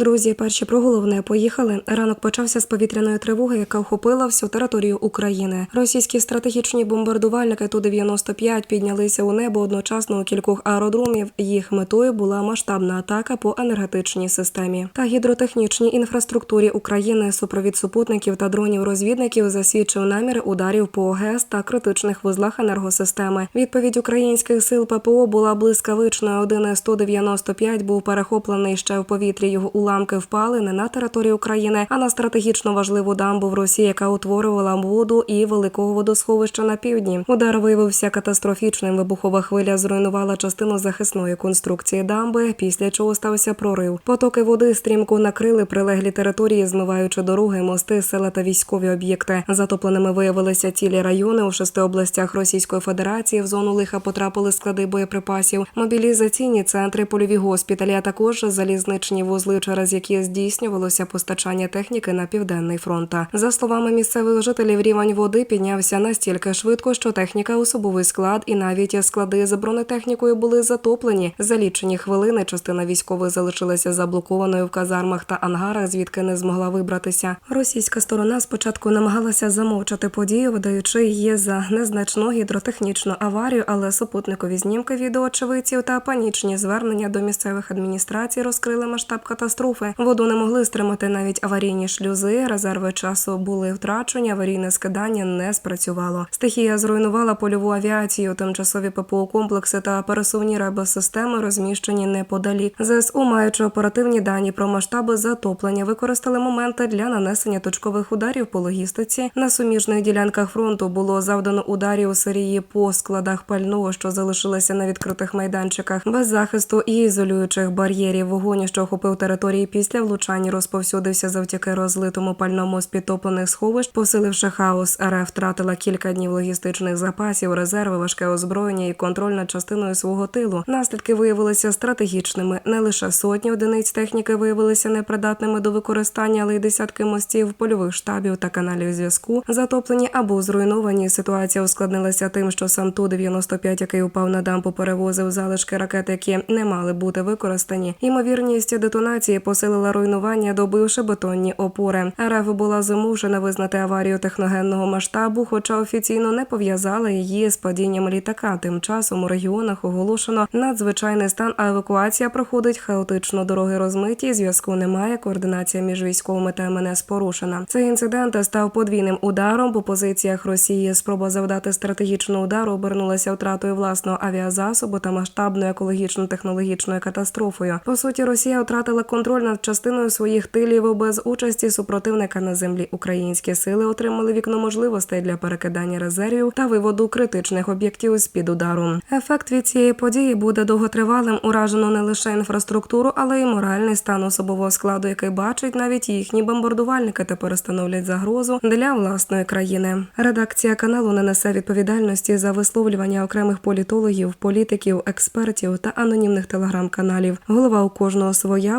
Друзі, перші про головне поїхали. Ранок почався з повітряної тривоги, яка охопила всю територію України. Російські стратегічні бомбардувальники Ту-95 піднялися у небо одночасно у кількох аеродромів. Їх метою була масштабна атака по енергетичній системі та гідротехнічній інфраструктурі України. Супровід супутників та дронів-розвідників засвідчив наміри ударів по ОГЕС та критичних вузлах енергосистеми. Відповідь українських сил ППО була блискавичною. Один С-195 був перехоплений ще в повітрі. Його уламки впали не на територію України, а на стратегічно важливу дамбу в Росії, яка утворювала воду і великого водосховища на півдні. Удар виявився катастрофічним. Вибухова хвиля зруйнувала частину захисної конструкції дамби, після чого стався прорив. Потоки води стрімко накрили прилеглі території, змиваючи дороги, мости, села та військові об'єкти. Затопленими виявилися цілі райони у шести областях Російської Федерації. В зону лиха потрапили склади боєприпасів, мобілізаційні центри, польові госпіталі, а також залізничні вузли, через які здійснювалося постачання техніки на південний фронт. За словами місцевих жителів, рівень води піднявся настільки швидко, що техніка, особовий склад і навіть склади з бронетехнікою були затоплені. За лічені хвилини частина військових залишилася заблокованою в казармах та ангарах, звідки не змогла вибратися. Російська сторона спочатку намагалася замовчати подію, видаючи її за незначну гідротехнічну аварію, але супутникові знімки відеоочевидців та панічні звернення до місцевих адміністрацій розкрили масштаб катастрофи. Воду не могли стримати навіть аварійні шлюзи. Резерви часу були втрачені. Аварійне скидання не спрацювало. Стихія зруйнувала польову авіацію, тимчасові ППО комплекси та пересувні ребосистеми розміщені неподалік. ЗСУ, маючи оперативні дані про масштаби затоплення, використали моменти для нанесення точкових ударів по логістиці. На суміжних ділянках фронту було завдано ударів у серії по складах пального, що залишилися на відкритих майданчиках, без захисту і ізолюючих бар'єрів. Вогонь, що охопив території після влучань, розповсюдився завдяки розлитому пальному з підтоплених сховищ, посиливши хаос. РФ втратила кілька днів логістичних запасів, резерви, важке озброєння і контроль над частиною свого тилу. Наслідки виявилися стратегічними. Не лише сотні одиниць техніки виявилися непридатними до використання, але й десятки мостів, польових штабів та каналів зв'язку затоплені або зруйновані. Ситуація ускладнилася тим, що сам ту 95 який упав на дамбу, перевозив залишки ракет, які не мали бути використані. Ймовірність детонації посилила руйнування, добивши бетонні опори. РФ була змушена визнати аварію техногенного масштабу, хоча офіційно не пов'язала її з падінням літака. Тим часом у регіонах оголошено надзвичайний стан, а евакуація проходить хаотично. Дороги розмиті, зв'язку немає. Координація між військовими та МНС порушена. Цей інцидент став подвійним ударом по позиціях Росії. Спроба завдати стратегічного удару обернулася втратою власного авіазасобу та масштабною екологічно-технологічною катастрофою. По суті, Росія втратила контроль над частиною своїх тилів без участі супротивника на землі. Українські сили отримали вікно можливостей для перекидання резервів та виводу критичних об'єктів з під удару. Ефект від цієї події буде довготривалим. Уражено не лише інфраструктуру, але й моральний стан особового складу, який бачить навіть їхні бомбардувальники тепер становлять загрозу для власної країни. Редакція каналу не несе відповідальності за висловлювання окремих політологів, політиків, експертів та анонімних телеграм-каналів. Голова у кожного своя